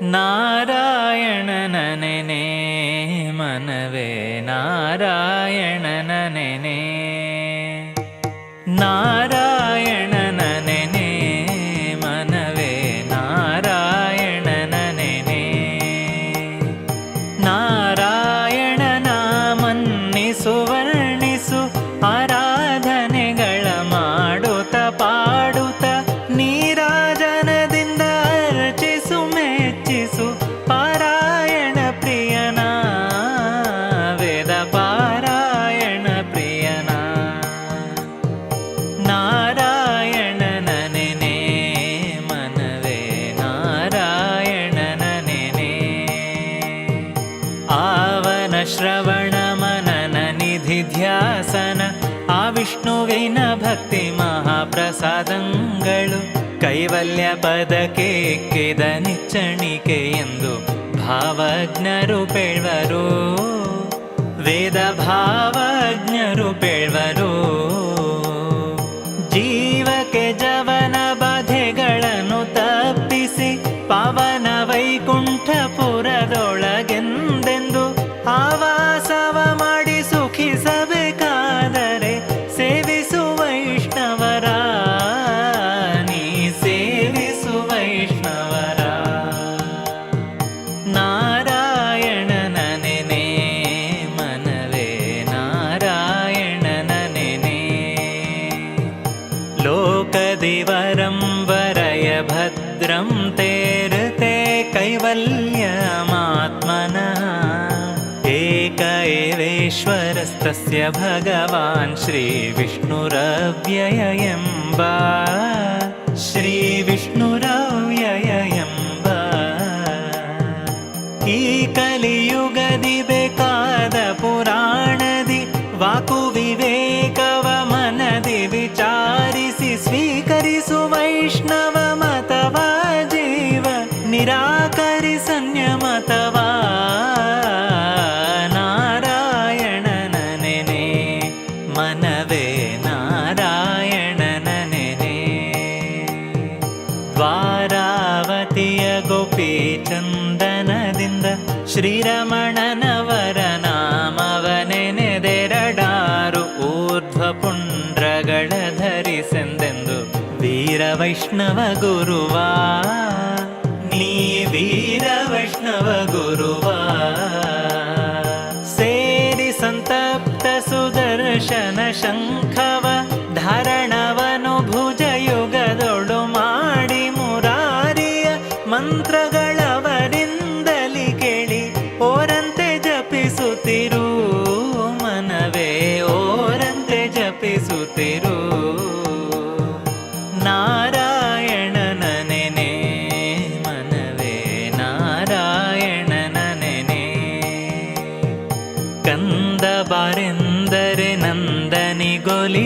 നാരായണനനെ മനവേ നാരായണനനെ നാരായ ವಿಷ್ಣುವಿನ ಭಕ್ತಿ ಮಹಾಪ್ರಸಾದಂಗಳು ಕೈವಲ್ಯ ಪದಕ್ಕೆ ಕೆದ ನಿಚ್ಚಣಿಕೆ ಎಂದು ಭಾವಜ್ಞರು ಪೇಳ್ವರು. ವೇದ ಭಾವಜ್ಞರು ಪೇಳ್ವರು. ಜೀವಕ್ಕೆ ಜವನ ಬಾಧೆಗಳನ್ನು ತಪ್ಪಿಸಿ, ಪಾವನ ವೈಕುಂಠಪುರದೊಳಗೆಂದೆಂದು लोकदिवरं वरय भद्रं ते कैवल्यमात्मनः। एक एवेश्वरस्तस्य भगवान् श्रीविष्णुरव्ययम्ब श्रीविष्णुरव्ययम्बियुगदिबेकादपुराणदि वाकुविवे ಮನವೇ ನಾರಾಯಣನ ದ್ವಾರಾವತಿಯ ಗೋಪಿ ಚಂದನದಿಂದ ಶ್ರೀರಮಣನವರ ನಾಮವನೆನೆದೆರಡಾರು ಊರ್ಧ್ವ ಪುಂಡ್ರಗಳ ಧರಿಸೆಂದೆಂದು ವೀರ ವೈಷ್ಣವ ಗುರುವಾ. ನೀ ವೀರ ವೈಷ್ಣವ ಗುರುವಾ.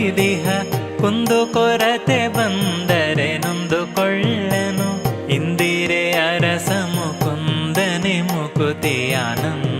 ನಂದನಿಗೊಲಿದಿಹ ಕುಂದು ಕೊರತೆ ಬಂದರೆ ನೊಂದುಕೊಳ್ಳನು. ಇಂದಿರೆ ಅರಸ ಮುಕುಂದನೆ ಮುಕುತಿ ಆನಂದವ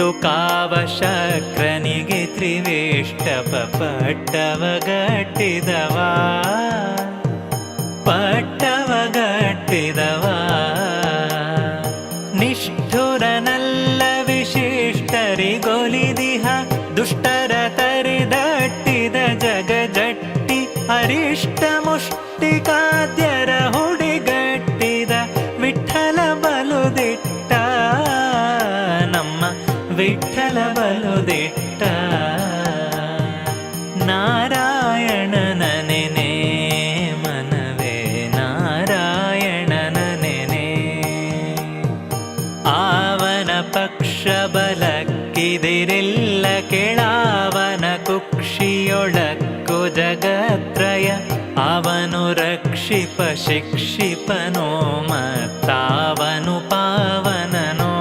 ಕೊಟ್ಟು ಕಾವ ಶಕ್ರನಿಗೆ ತ್ರಿವೇಷ್ಟಪ ಪಟ್ಟವ ಗಟ್ಟಿದವಾ ಪಟ್ಟವ ಗಟ್ಟಿದವಾ. ಕಲಿದಿರಿಲ್ಲ ಕೆಳಾವನ ಕುಕ್ಷಿಯೊಳಕ್ಕು ಜಗತ್ರಯ ಅವನು ರಕ್ಷಿಪ ಶಿಕ್ಷಿಪನೋ ಮತ್ತಾವನು ಪಾವನನೋ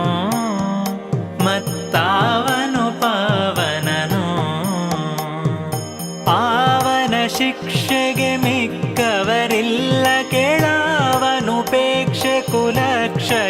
ಮತ್ತಾವನು ಪಾವನನೋ ಪಾವನ ಶಿಕ್ಷೆಗೆ ಮಿಕ್ಕವರಿಲ್ಲ ಕೆಳಾವನುಪೇಕ್ಷೆ ಕುಲಕ್ಷಯವೆನಿಪುದು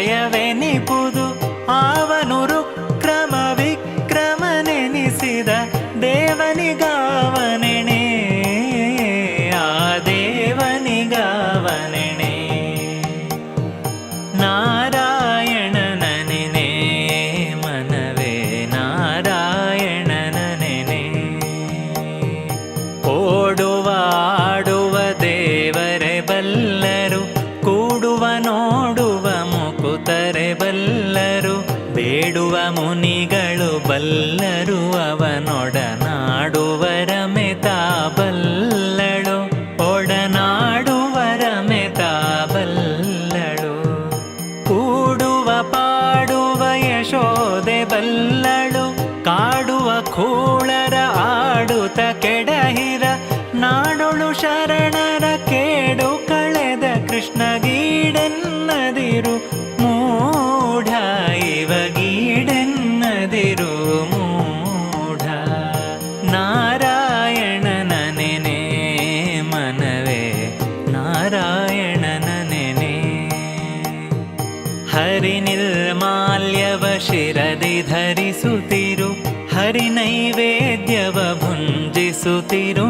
ಕೃಷ್ಣಗೀಡೆನ್ನದಿರು ಮೂಢ, ಇವಗೀಡೆನ್ನದಿರು, ಮೂಢ. ನಾರಾಯಣನ ನೆನೆ ಮನವೇ ನಾರಾಯಣನನೆನೆ ಹರಿನಿಲ್ ಮಾಲ್ಯವ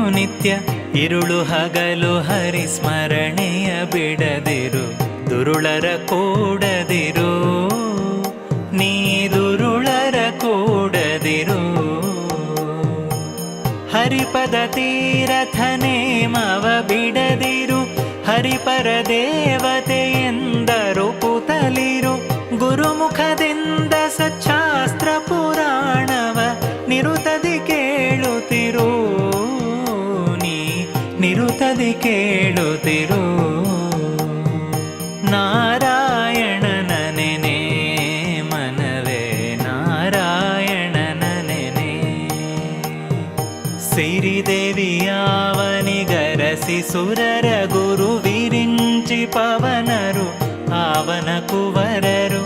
ನಿತ್ಯ. ಇರುಳು ಹಗಲು ಹರಿ ಸ್ಮರಣೆಯ ಬಿಡದಿರು. ದುರುಳರ ಕೂಡದಿರು ನೀದುರುಳರ ಕೂಡದಿರು. ಹರಿಪದ ತೀರಥನೇಮವ ಬಿಡದಿರು ಹರಿಪರ ದೇವತೆ ಎಂದರು ಪುತಲಿರು ಗುರುಮುಖದಿಂದ ಸಚ್ಚಾಸ್ತ್ರ ಪುರಾಣವ ನಿರುತದಿ ಕೇಳುತ್ತಿರು, ನೀ ನಿರುತದಿ ಕೇಳುತ್ತಿರು. नारायणनने मनवे नारायणनने श्रीदेव आवनि गरसि सुर गुरुविरिञ्चि पवनरु आवन कुवररु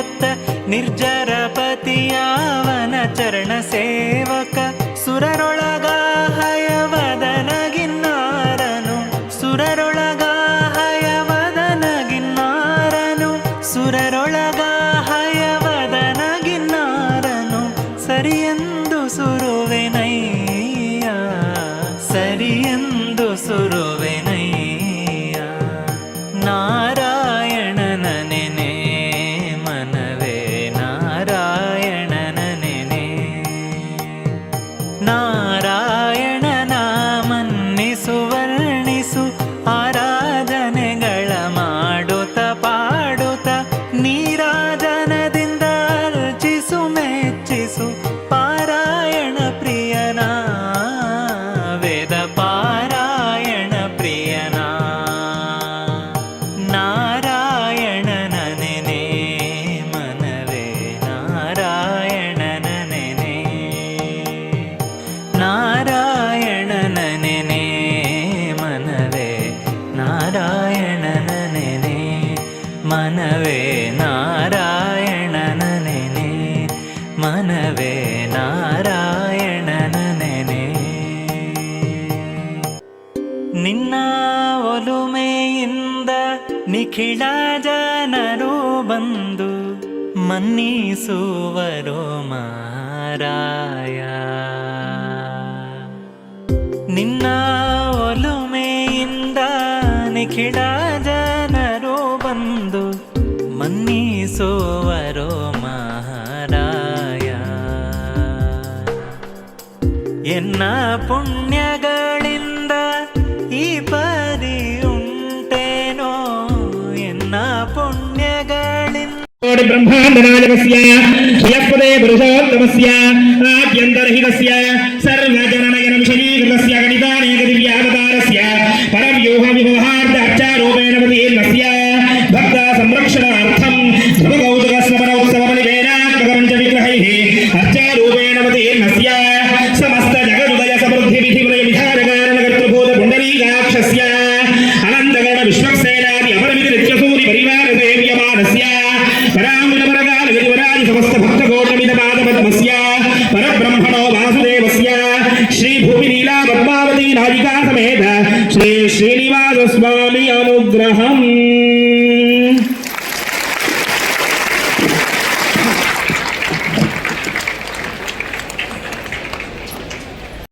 ನಿರಪೊತ್ತ ನಿರ್ಜರಪತಿಯಾವನ ಚರಣ ಸೇವಕ. ಮನವೇ ನಾರಾಯಣನ ನೆನೆ, ಮನವೇ ನಾರಾಯಣನ ನೆನೆ. ನಿನ್ನ ಒಲುಮೆಯಿಂದ ನಿಖಿಳ ಜನರು ಬಂದು ಮನ್ನಿಸುವರು ಮಾರಾಯ. ನಿನ್ನ ಒಲುಮೆಯಿಂದ ನಿಖಿಳ ಎನ್ನ ಪುಣ್ಯಗಳಿಂದ ಈ ಪರಿಯುಂಟೇನೋ ಎನ್ನ ಪುಣ್ಯಗಳಿಂದ ಬ್ರಹ್ಮಾಂಡನಾಯಕಸ್ಯ ಶ್ರಿಯಪದೇ ಪುರುಷೋತ್ತಮಸ್ಯ ಆದ್ಯಂತರಹಿತಸ್ಯ ಸರ್ವಜನನಯನ ವಿಷಯೀಕೃತಸ್ಯ ಗಣಿತಾನೇಕ ದಿವ್ಯಾವತಾರಸ್ಯ ಪರವ್ಯೂಹ ವಿವಹಾರ್ಥ ಅರ್ಚಾರೂಪೇಣ ಪತಿರ್ನಸ್ಯ